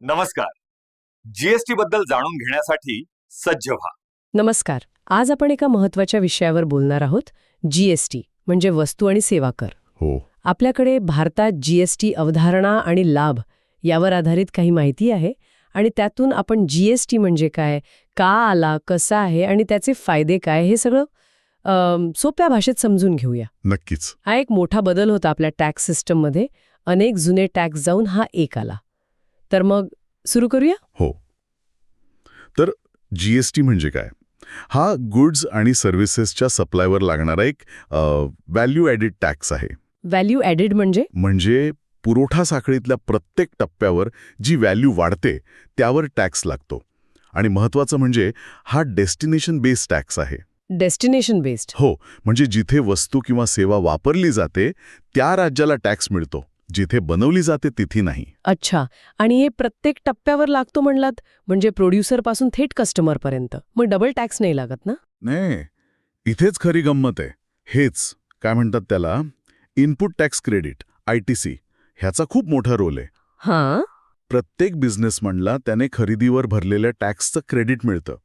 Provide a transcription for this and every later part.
नमस्कार. जीएसटी बद्दल जाणून घेण्यासाठी सज्ज व्हा. नमस्कार. आज आपण एका महत्त्वाच्या विषयावर बोलणार आहोत जीएसटी म्हणजे वस्तू आणि सेवा कर. हो. आपल्याकडे भारतात जीएसटी अवधारणा आणि लाभ यावर आधारित काही माहिती आहे आणि त्यातून आपण जीएसटी म्हणजे काय का आला कसा आहे आणि त्याचे फायदे काय हे सगळं अम, सोप्या भाषेत समजून घेऊया. नक्कीच. हा एक मोठा बदल होता आपल्या टॅक्स सिस्टममध्ये. अनेक जुने टॅक्स जाऊन हा एक आला. तर मग सुरू करूया? हो. तर जीएसटी म्हणजे काय? हा गुड्स आणि सर्व्हिसेसच्या सप्लायवर लागणारा एक व्हॅल्यू ॲडिड टॅक्स आहे. व्हॅल्यू ॲडिड म्हणजे? म्हणजे पुरवठा साखळीतल्या प्रत्येक टप्प्यावर जी व्हॅल्यू वाढते त्यावर टॅक्स लागतो. आणि महत्वाचं म्हणजे हा डेस्टिनेशन बेस्ड टॅक्स आहे. डेस्टिनेशन बेस्ड हो. म्हणजे जिथे वस्तू किंवा सेवा वापरली जाते त्या राज्याला टॅक्स मिळतो. जिथे बनवली जाते तिथे नाही. अच्छा. आणि हे प्रत्येक टप्प्यावर लागतो म्हणलात म्हणजे प्रोड्युसरपासून थेट कस्टमर पर्यंत मग डबल टॅक्स नाही लागत ना? नाही. इथेच खरी गंमत आहे. हेच काय म्हणतात त्याला input tax credit I T C ह्याचा खूप मोठा रोल आहे. हां? प्रत्येक बिझनेसमनला त्याने खरेदीवर भरलेल्या टॅक्सचं क्रेडिट मिळतं.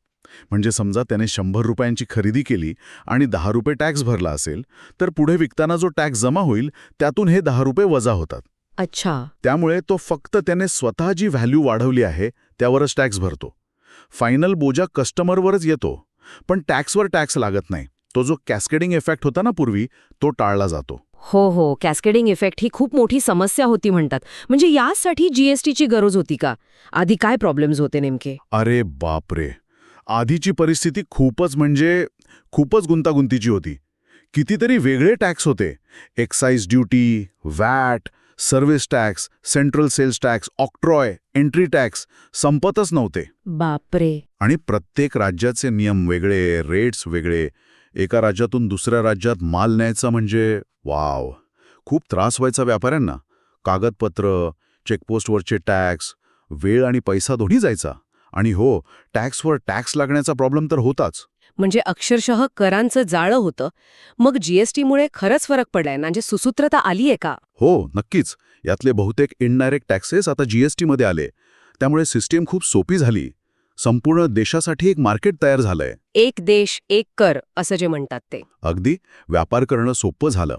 म्हणजे समजा त्याने शंभर रुपयांची खरेदी केली आणि दहा रुपये टॅक्स भरला असेल तर पुढे विकताना जो टॅक्स जमा होईल त्यातून हे दहा रुपये वजा होतात. अच्छा. त्यामुळे तो फक्त त्याने स्वतः जी व्हॅल्यू वाढवली आहे त्यावरच टॅक्स भरतो. फायनल बोजा कस्टमरवरच येतो पण टॅक्सवर टॅक्स लागत नाही. तो जो कॅस्केडिंग इफेक्ट होता ना पूर्वी तो टाळला जातो. हो हो. कॅस्केडिंग इफेक्ट ही खूप मोठी समस्या होती म्हणतात. म्हणजे यासाठी जीएसटीची गरज होती का? आधी काय प्रॉब्लेम्स होते नेमके? अरे बापरे! आधीची परिस्थिती खूपच म्हणजे खूपच गुंतागुंतीची होती. कितीतरी वेगळे टॅक्स होते. Excise duty VAT service tax central sales tax octroi entry tax संपतच नव्हते. बापरे. आणि प्रत्येक राज्याचे नियम वेगळे रेट्स वेगळे. एका राज्यातून दुसऱ्या राज्यात माल न्यायचा म्हणजे वाव. खूप त्रास व्हायचा व्यापाऱ्यांना. कागदपत्र चेकपोस्टवरचे टॅक्स वेळ आणि पैसा दोन्ही जायचा. आणि हो टॅक्सवर टॅक्स लागण्याचा प्रॉब्लेम तर होताच. म्हणजे अक्षरशः करांचं जाळं होतं. मग जीएसटीमुळे खरंच फरक पडलाय म्हणजे सुसूत्रता आलीये का? हो नक्कीच. यातले बहुतेक इनडायरेक्ट टॅक्सेस आता जीएसटीमध्ये आले. त्यामुळे सिस्टीम खूप सोपी झाली. संपूर्ण देशासाठी एक मार्केट तयार झालंय. एक देश एक कर असं जे म्हणतात ते. अगदी. व्यापार करणं सोपं झालं.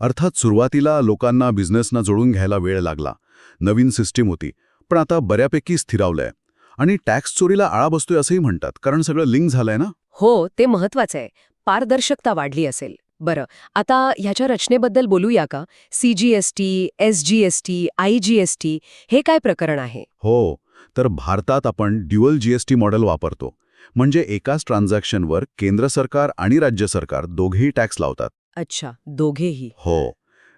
अर्थात सुरुवातीला लोकांना बिझनेसना जोडून घ्यायला वेळ लागला. नवीन सिस्टीम होती. पण आता बऱ्यापैकी स्थिरावलंय. आणि टॅक्स चोरीला आळा बसतोय असंही म्हणतात. कारण सगळं लिंक झालंय ना? हो ते महत्वाचं आहे. पारदर्शकता वाढली असेल. बरं आता ह्याच्या रचनेबद्दल बोलूया का? सीजीएसटी एसजीएसटी आयजीएसटी हे काय प्रकरण आहे? हो तर भारतात आपण ड्युअल जीएसटी मॉडेल वापरतो. म्हणजे एकाच ट्रान्झॅक्शनवर केंद्र सरकार आणि राज्य सरकार दोघेही टॅक्स लावतात. अच्छा दोघेही. हो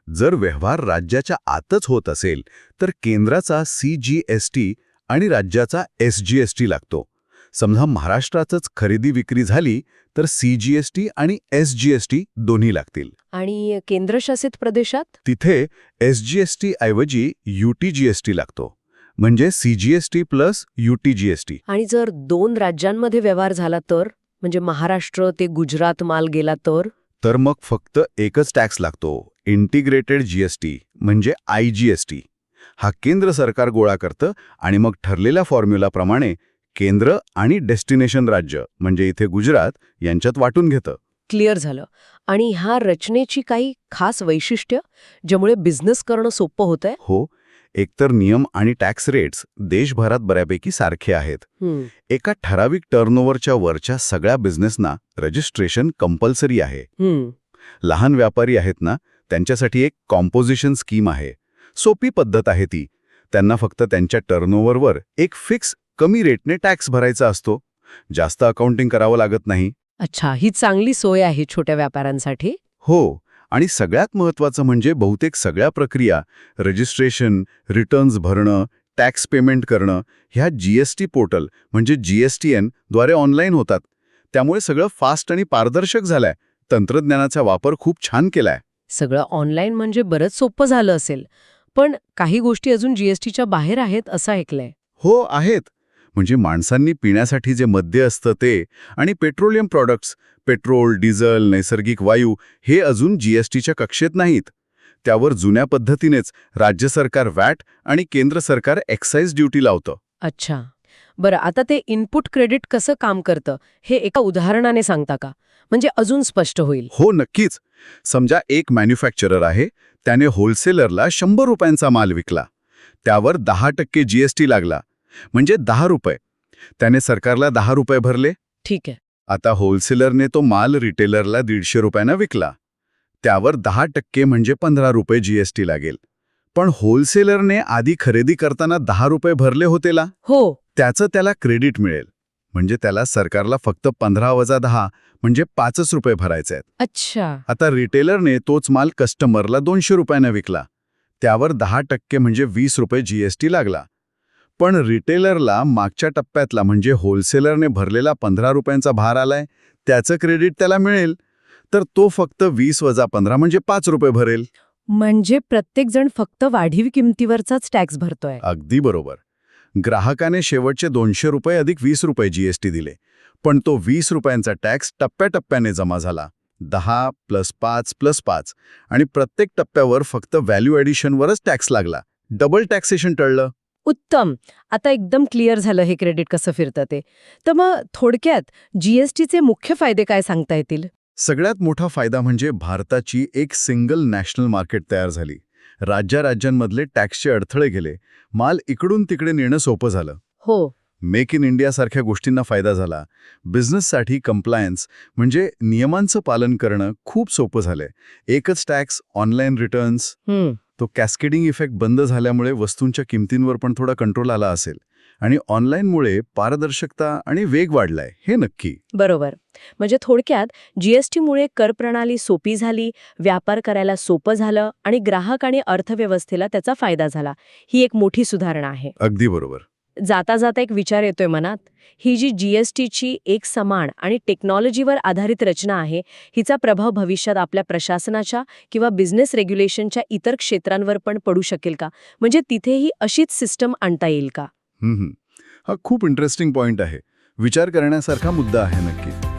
जर व्यवहार राज्याच्या आतच होत असेल तर केंद्राचा सीजीएसटी आणि राज्याचा एसजीएसटी लागतो. समजा महाराष्ट्रातच खरेदी विक्री झाली तर सीजीएसटी आणि एसजीएसटी दोन्ही लागतील. आणि केंद्रशासित प्रदेशात? तिथे एसजीएसटी ऐवजी यूटीजीएसटी लागतो. म्हणजे सीजीएसटी प्लस यूटीजीएसटी आणि जर दोन राज्यांमध्ये व्यवहार झाला तर? म्हणजे महाराष्ट्र ते गुजरात माल गेला तर? तर मग फक्त एकच टॅक्स लागतो. इंटिग्रेटेड जीएसटी म्हणजे आयजीएसटी हा केंद्र सरकार गोळा करतं आणि मग ठरलेल्या फॉर्म्युलाप्रमाणे केंद्र आणि डेस्टिनेशन राज्य म्हणजे इथे गुजरात यांच्यात वाटून घेतं. क्लिअर झालं. आणि ह्या रचनेची काही खास वैशिष्ट्य ज्यामुळे बिझनेस करणं सोपं होतंय? हो. एकतर नियम आणि टॅक्स रेट्स देशभरात बऱ्यापैकी सारखे आहेत. एका ठराविक टर्नओव्हरच्या वरच्या सगळ्या बिझनेसना रजिस्ट्रेशन कंपल्सरी आहे. लहान व्यापारी आहेत ना त्यांच्यासाठी एक कॉम्पोजिशन स्कीम आहे. सोपी पद्धत आहे ती. त्यांना फक्त त्यांच्या टर्नओव्हरवर एक फिक्स कमी रेटने टॅक्स भरायचा असतो. जास्त अकाउंटिंग करावं लागत नाही. अच्छा ही चांगली सोय आहे छोट्या व्यापाऱ्यांसाठी? हो आणि सगळ्यात महत्त्वाचं म्हणजे बहुतेक सगळ्या प्रक्रिया रजिस्ट्रेशन रिटर्न्स भरणं टॅक्स पेमेंट करणं ह्या जीएसटी पोर्टल म्हणजे जीएसटीएनद्वारे ऑनलाईन होतात. त्यामुळे सगळं फास्ट आणि पारदर्शक झालंय. तंत्रज्ञानाचा वापर खूप छान केलाय. सगळं ऑनलाईन म्हणजे बरंच सोपं झालं असेल. पण काही गोष्टी अजून जीएसटीच्या बाहेर आहेत असं ऐकलंय. हो आहेत. म्हणजे माणसांनी पिण्यासाठी जे मद्य असतं ते आणि पेट्रोलियम प्रॉडक्ट्स पेट्रोल डिझेल नैसर्गिक वायू हे अजून जीएसटीच्या कक्षेत नाहीत. त्यावर जुन्या पद्धतीनेच राज्य सरकार वॅट आणि केंद्र सरकार एक्साईज ड्युटी लावतं. अच्छा. बरं आता ते इनपुट क्रेडिट कसं काम करतं हे एका उदाहरणाने सांगता का? म्हणजे अजून स्पष्ट होईल. हो नक्कीच. समजा एक मॅन्युफॅक्चरर आहे त्याने होलसेलरला शंभर रुपयांचा माल विकला. त्यावर दहा टक्के जीएसटी लागला. म्हणजे दहा रुपये. त्याने सरकारला दहा रुपये भरले. ठीक आहे. आता होलसेलरने तो माल रिटेलरला दीडशे रुपयांना विकला. त्यावर दहा टक्के म्हणजे पंधरा रुपये जीएसटी लागेल. पण होलसेलरने आधी खरेदी करताना दहा रुपये भरले होतेला हो. त्याचं त्याला क्रेडिट मिळेल. म्हणजे त्याला सरकारला फक्त पंधरा वजा दहा म्हणजे पाचच रुपये भरायचे आहेत. अच्छा. आता रिटेलरने तोच माल कस्टमरला दोनशे रुपयानं विकला. त्यावर दहा टक्के म्हणजे वीस रुपये जीएसटी लागला. पण रिटेलरला मागच्या टप्प्यातला म्हणजे होलसेलरने भरलेला पंधरा रुपयांचा भार आलाय त्याचं क्रेडिट त्याला मिळेल. तर तो फक्त वीस वजा पंधरा म्हणजे पाच रुपये भरेल. म्हणजे प्रत्येकजण फक्त वाढीव किमतीवरचाच टॅक्स भरतोय. अगदी बरोबर. ग्राहकाने शेवटचे दोनशे रुपये अधिक वीस रुपये जीएसटी दिले. पण तो वीस रुपयांचा टॅक्स टप्प्याटप्प्याने जमा झाला. दहा प्लस पाच प्लस पाच. आणि प्रत्येक टप्प्यावर फक्त व्हॅल्यू ॲडिशनवरच टॅक्स लागला. डबल टॅक्सेशन टळलं. उत्तम. आता एकदम क्लिअर झालं हे क्रेडिट कसं फिरतं ते. तर मग थोडक्यात जीएसटीचे मुख्य फायदे काय सांगता येतील? सगळ्यात मोठा फायदा म्हणजे भारताची एक सिंगल नॅशनल मार्केट तयार झाली. राज्या-राज्यांमधले टॅक्सचे अडथळे गेले. माल इकडून तिकडे नेणं सोपं झालं. हो. मेक इन इंडियासारख्या गोष्टींना फायदा झाला. बिझनेससाठी कंप्लायन्स म्हणजे नियमांचं पालन करणं खूप सोपं झालंय. एकच टॅक्स ऑनलाईन रिटर्न्स. तो कॅस्केडिंग इफेक्ट बंद झाल्यामुळे वस्तूंच्या किमतींवर पण थोडा कंट्रोल आला असेल. आणि ऑनलाईनमुळे पारदर्शकता आणि वेग वाढलाय हे नक्की. बरोबर. म्हणजे थोडक्यात जीएसटीमुळे कर प्रणाली सोपी झाली व्यापार करायला सोपं झालं आणि ग्राहक आणि अर्थव्यवस्थेला त्याचा फायदा झाला. ही एक मोठी सुधारणा आहे. अगदी बरोबर. जाता जाता एक विचार येतोय मनात. ही जी जीएसटीची एक समान आणि टेक्नॉलॉजीवर आधारित रचना आहे हिचा प्रभाव भविष्यात आपल्या प्रशासनाच्या किंवा बिझनेस रेग्युलेशनच्या इतर क्षेत्रांवर पण पडू शकेल का? म्हणजे तिथेही अशीच सिस्टम आणता येईल का. हा खूप इंटरेस्टिंग पॉइंट आहे. विचार करण्यासारखा मुद्दा आहे नक्की.